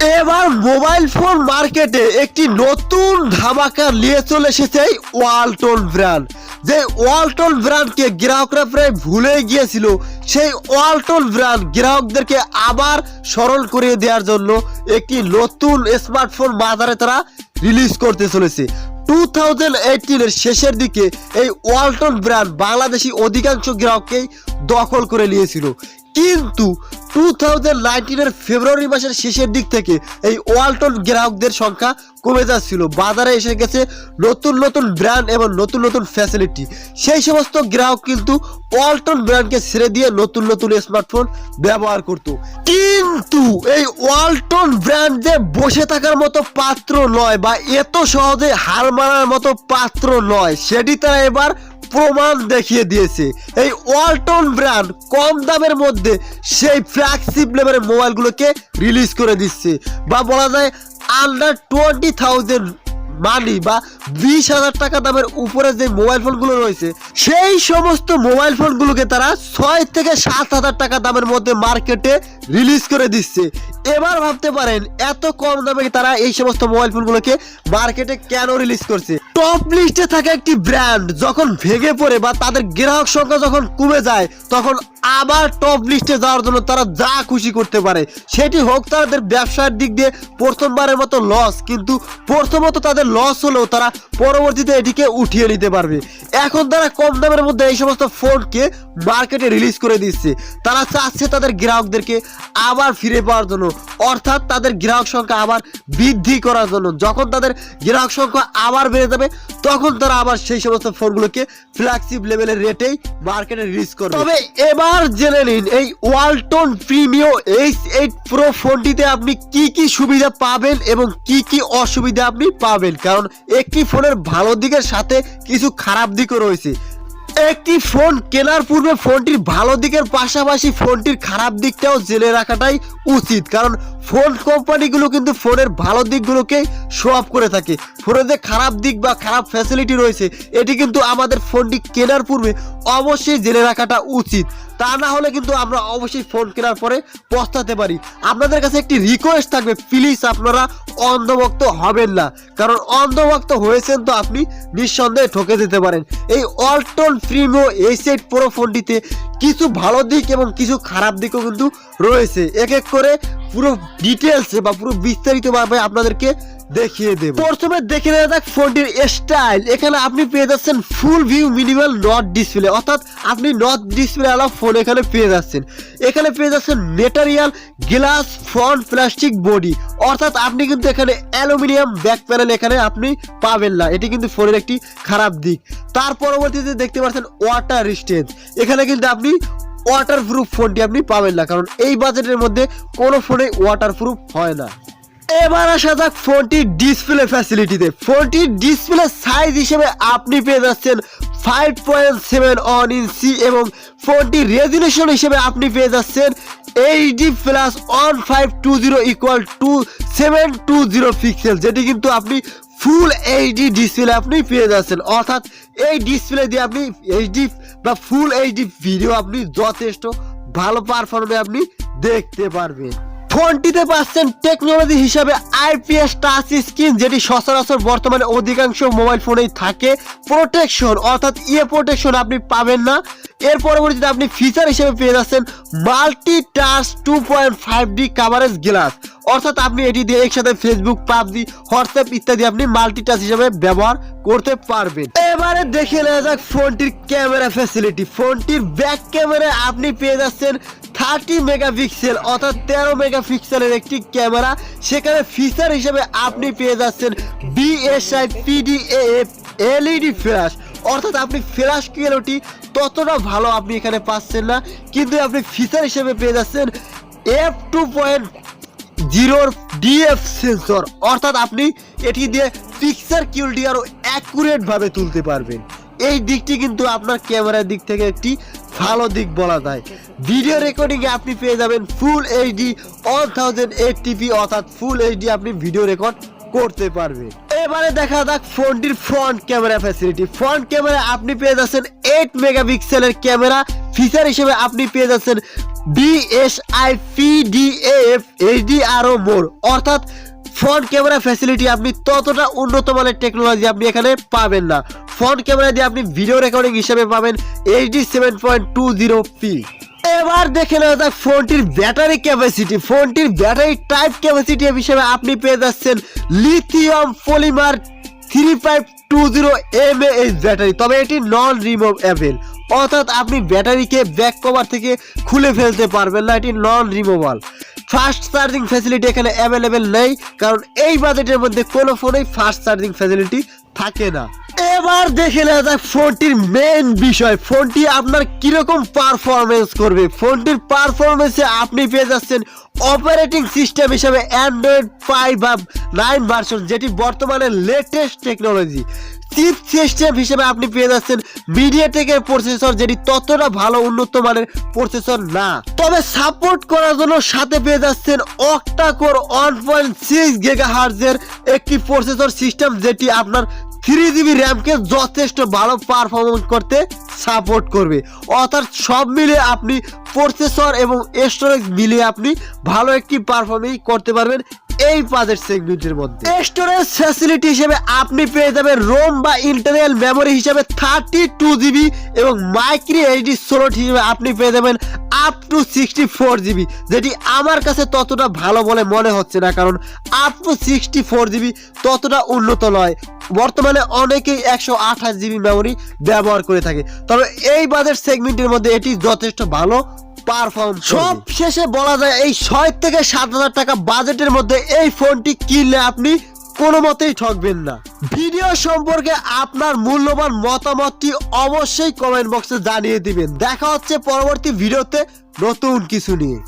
এবার mobile phone মার্কেটে একটি নতুন ধামাকা নিয়ে চলে এসেছে ওয়ালটন ব্র্যান্ড। যে ওয়ালটন ব্র্যান্ডকে গ্রাহকরা প্রায় ভুলে গিয়েছিল, সেই ওয়ালটন ব্র্যান্ড গ্রাহকদেরকে আবার স্মরণ করিয়ে দেওয়ার জন্য একটি নতুন স্মার্টফোন বাজারে তারা রিলিজ করতে চলেছে। টু থাউজেন্ড এইটিনের শেষের দিকে এই ওয়ালটন ব্র্যান্ড বাংলাদেশি অধিকাংশ গ্রাহককেই দখল করে নিয়েছিল। কিন্তু টু থাউজেন্ড নাইনটিনের ফেব্রুয়ারি মাসের শেষের দিক থেকে এই ওয়ালটন গ্রাহকদের সংখ্যা কমে যাচ্ছিল। বাজারে এসে গেছে নতুন নতুন ব্র্যান্ড এবং নতুন নতুন ফ্যাসিলিটি সেই সমস্ত গ্রাহক কিন্তু ওয়ালটন ব্র্যান্ডকে ছেড়ে দিয়ে নতুন নতুন স্মার্টফোন ব্যবহার করত। কিন্তু এই ওয়ালটন ব্র্যান্ড যে বসে থাকার মতো পাত্র নয় বা এত সহজে হার মারার মতো পাত্র নয়, সেটি তারা এবার প্রমাণ দেখিয়ে দিয়েছে। এই ওয়ালটন ব্র্যান্ড কম দামের মধ্যে সেই ফ্ল্যাগশিপ লেভেলের মোবাইলগুলোকে রিলিজ করে দিচ্ছে। বা বলা যায় আন্ডার টোয়েন্টি থাউজেন্ড মানি বা বিশ হাজার টাকা দামের উপরে যে মোবাইল ফোনগুলো রয়েছে, সেই সমস্ত মোবাইল ফোনগুলোকে তারা ছয় থেকে সাত হাজার টাকা দামের মধ্যে মার্কেটে রিলিজ করে দিচ্ছে। এবার ভাবতে পারেন, এত কম দামে তারা এই সমস্ত মোবাইল ফোনগুলোকে মার্কেটে কেন রিলিজ করছে? টপ লিস্টে থাকে একটি ব্র্যান্ড যখন ভেঙে পড়ে বা তাদের গ্রাহক সংখ্যা যখন কমে যায়, তখন আবার টপ লিস্টে যাওয়ার জন্য তারা যা খুশি করতে পারে, সেটি হোক তাদের ব্যবসার দিক দিয়ে প্রথমবারের মতো লস কিন্তু প্রথমত তাদের লস হলেও তারা পরবর্তীতে এটিকে উঠিয়ে নিতে পারবে। এখন তারা কম দামের মধ্যে এই সমস্ত ফোনকে মার্কেটে রিলিজ করে দিচ্ছে। তারা চাচ্ছে তাদের গ্রাহকদেরকে আবার ফিরে পাওয়ার জন্য। অর্থাৎ তাদের গ্রাহক সংখ্যা আবার বৃদ্ধি করার জন্য। যখন তাদের গ্রাহক সংখ্যা আবার বেড়ে যাবে, তখন তারা আবার সেই সমস্ত ফোনগুলোকে ফ্ল্যাগশিপ লেভেলের রেটেই মার্কেটে রিলিজ করবে। তবে এবার জেনে নিন, এই Walton Primo H eight Pro ফোনটিতে আপনি কি কি সুবিধা পাবেন এবং কি কি অসুবিধা আপনি পাবেন? কারণ একটি ফোনের ভালো দিকের সাথে কিছু খারাপ দিকও রয়েছে একটি ফোন কেনার পূর্বে ফোনটির ভালো দিকের পাশাপাশি ফোনটির খারাপ দিকটাও জেনে রাখাটাই উচিত। কারণ ফোন কোম্পানিগুলো কিন্তু ফোনের ভালো দিকগুলোকে শো অফ করে থাকে। ফোনের যে খারাপ দিক বা খারাপ ফ্যাসিলিটি রয়েছে, এটি কিন্তু আমাদের ফোনটি কেনার পূর্বে অবশ্যই জেনে রাখাটা উচিত। তা না হলে কিন্তু আমরা অবশ্যই ফোন কেনার পরে পস্তাতে পারি। আপনাদের কাছে একটি রিকোয়েস্ট থাকবে প্লিজ আপনারা অন্ধভক্ত হবেন না। কারণ অন্ধভক্ত হয়েছেন তো আপনি নিঃসন্দেহে ঠকে যেতে পারেন। এই অল্টন প্রিমো এই সেট প্রো ফোনটিতে কিছু ভালো দিক এবং কিছু খারাপ দিকও কিন্তু রয়েছে। এক এক করে পুরো ডিটেলসে বা পুরো বিস্তারিতভাবে আপনাদেরকে দেখিয়ে দেব। প্রথমে দেখে নেওয়া যাক ফোনটির স্টাইল এখানে আপনি পেয়ে যাচ্ছেন full view minimal notch display অর্থাৎ আপনি নট ডিসপ্লে আলা ফোন এখানে পেয়ে যাচ্ছেন। এখানে পেয়ে যাচ্ছেন material glass front plastic body অর্থাৎ আপনি কিন্তু এখানে অ্যালুমিনিয়াম ব্যাক প্যানেল এখানে আপনি পাবেন না। এটি কিন্তু ফোনের একটি খারাপ দিক। তার পরবর্তীতে দেখতে পাচ্ছেন ওয়াটার রিস্টেন্স এখানে কিন্তু আপনি ওয়াটার প্রুফ ফোনটি আপনি পাবেন না, কারণ এই বাজেটের মধ্যে কোনো ফোনে ওয়াটার প্রুফ হয় না। এবার আসা যাক ফোনটির ডিসপ্লে ফ্যাসিলিটিতে ফোনটির ডিসপ্লে সাইজ হিসেবে আপনি পেয়ে যাচ্ছেন five point seven on inch এবং ফোনটির রেজুলেশন হিসেবে আপনি পেয়ে যাচ্ছেন HD plus one five two zero equal to seven two zero pixel যেটি কিন্তু আপনি ফুল এইচডি ডিসপ্লে আপনি পেয়ে যাচ্ছেন। অর্থাৎ এই ডিসপ্লে দিয়ে আপনি এইচডি বা ফুল এইচডি ভিডিও আপনি যথেষ্ট ভালো পারফরমে আপনি দেখতে পারবেন। ফোনটিতে পাচ্ছেন টেকনোলজি হিসাবে আইপিএস টাচ স্ক্রিন যেটি সচরাচর বর্তমানে অধিকাংশ মোবাইল ফোনেই থাকে প্রোটেকশন অর্থাৎ ইয়ে প্রোটেকশন আপনি পাবেন না। এর পরবর্তীতে আপনি ফিচার হিসেবে পেয়ে যাচ্ছেন multi touch two point five D coverage glass অর্থাৎ আপনি এটি দিয়ে একসাথে ফেসবুক পাবজি হোয়াটসঅ্যাপ ইত্যাদি আপনি মাল্টি টাচ হিসেবে ব্যবহার করতে পারবেন। এবারে দেখে নেওয়া যাক ফোনটির ক্যামেরা ফ্যাসিলিটি ফোনটির ব্যাক ক্যামেরায় আপনি পেয়ে যাচ্ছেন থার্টি মেগাপিক্সেল অর্থাৎ তেরো মেগাপিক্সেলের একটি ক্যামেরা। সেখানে ফিচার হিসেবে আপনি পেয়ে যাচ্ছেন বিএসআই পিডিএফ এলইডি ফ্ল্যাশ অর্থাৎ আপনি ফ্ল্যাশ কোয়ালিটি ততটা ভালো আপনি এখানে পাচ্ছেন না। কিন্তু আপনি ফিচার হিসেবে পেয়ে যাচ্ছেন এফ টু পয়েন্ট জিরোর ডিএফ সেন্সর অর্থাৎ আপনি এটি দিয়ে পিকচার কিউরিটি আরও অ্যাকুরেটভাবে তুলতে পারবেন। এই দিকটি কিন্তু আপনার ক্যামেরার দিক থেকে একটি ভালো দিক বলা যায়। ভিডিও রেকর্ডিংয়ে আপনি পেয়ে যাবেন full HD one thousand eighty p অর্থাৎ ফুল এইচডি আপনি ভিডিও রেকর্ড করতে পারবেন। এবারে দেখা যাক ফোনটির front camera facility front camera আপনি পেয়ে যাচ্ছেন এইট মেগাপিক্সেলের ক্যামেরা ফিচার হিসেবে আপনি পেয়ে যাচ্ছেন বিএসআই পিডিএফ এইচডি আরও মোর অর্থাৎ ফ্রন্ট ক্যামেরা ফ্যাসিলিটি আপনি ততটা উন্নত মানের টেকনোলজি আপনি এখানে পাবেন না। ফ্রন্ট ক্যামেরা দিয়ে আপনি ভিডিও রেকর্ডিং হিসেবে পাবেন HD seven point two zero P এবার দেখে নেওয়া যাক ফোনটির ব্যাটারি ক্যাপাসিটি ফোনটির ব্যাটারি টাইপ ক্যাপাসিটি হিসেবে আপনি পেয়ে যাচ্ছেন lithium polymer three five two zero M H battery তবে এটি নন রিমুভেবল অর্থাৎ আপনি ব্যাটারিকে ব্যাক কভার থেকে খুলে ফেলতে পারবেন না, এটি non removal fast charging facility এখানে অ্যাভেলেবেল নেই, কারণ এই বাজেটের মধ্যে কোনো ফোনেই ফাস্ট চার্জিং ফ্যাসিলিটি থাকে না। এবার দেখে নেওয়া যাক ফোনটির মেন বিষয়। ফোনটি আপনার কীরকম পারফরমেন্স করবে? ফোনটির পারফরমেন্সে আপনি পেয়ে যাচ্ছেন অপারেটিং সিস্টেম হিসেবে অ্যান্ড্রয়েড ফাইভ বা নাইন ভার্সন যেটি বর্তমানে লেটেস্ট টেকনোলজি চিপ সিস্টেম হিসেবে আপনি পেয়ে যাচ্ছেন মিডিয়াটেকের প্রসেসর যেটি ততটা ভালো উন্নত মানের প্রসেসর না। তবে সাপোর্ট করার জন্য সাথে পেয়ে যাচ্ছেন octa core one point six giga হার্জের একটি প্রসেসর সিস্টেম যেটি আপনার থ্রি জিবি র্যামকে যথেষ্ট ভালো পারফরমেন্স করতে সাপোর্ট করবে। অর্থাৎ সব মিলে আপনি প্রসেসর এবং স্টোরেজ মিলিয়ে আপনি ভালো একটি পারফরমেন্স করতে পারবেন এই বাজেট সেগমেন্টের মধ্যে। স্টোরেজ ফ্যাসিলিটি হিসেবে আপনি পেয়ে যাবেন রোম বা ইন্টারনাল মেমোরি হিসেবে থার্টি টু জিবি এবং মাইক্রো এইচডি স্লোট হিসেবে আপনি পেয়ে যাবেন up to sixty four GB যেটি আমার কাছে ততটা ভালো বলে মনে হচ্ছে না, কারণ up to sixty four GB ততটা উন্নত নয়। বর্তমানে অনেকেই একশো আঠাশ জিবি মেমোরি ব্যবহার করে থাকে। তবে এই বাজেট সেগমেন্টের মধ্যে এটি যথেষ্ট ভালো পারফর্ম সব শেষে বলা যায় এই ছয় থেকে সাত হাজার টাকা বাজেটের মধ্যে এই ফোনটি কিনলে আপনি কোনো মতেই ঠকবেন না। ভিডিও সম্পর্কে আপনার মূল্যবান মতামতটি অবশ্যই কমেন্ট বক্সে জানিয়ে দিবেন। দেখা হচ্ছে পরবর্তী ভিডিওতে নতুন কিছু নিয়ে।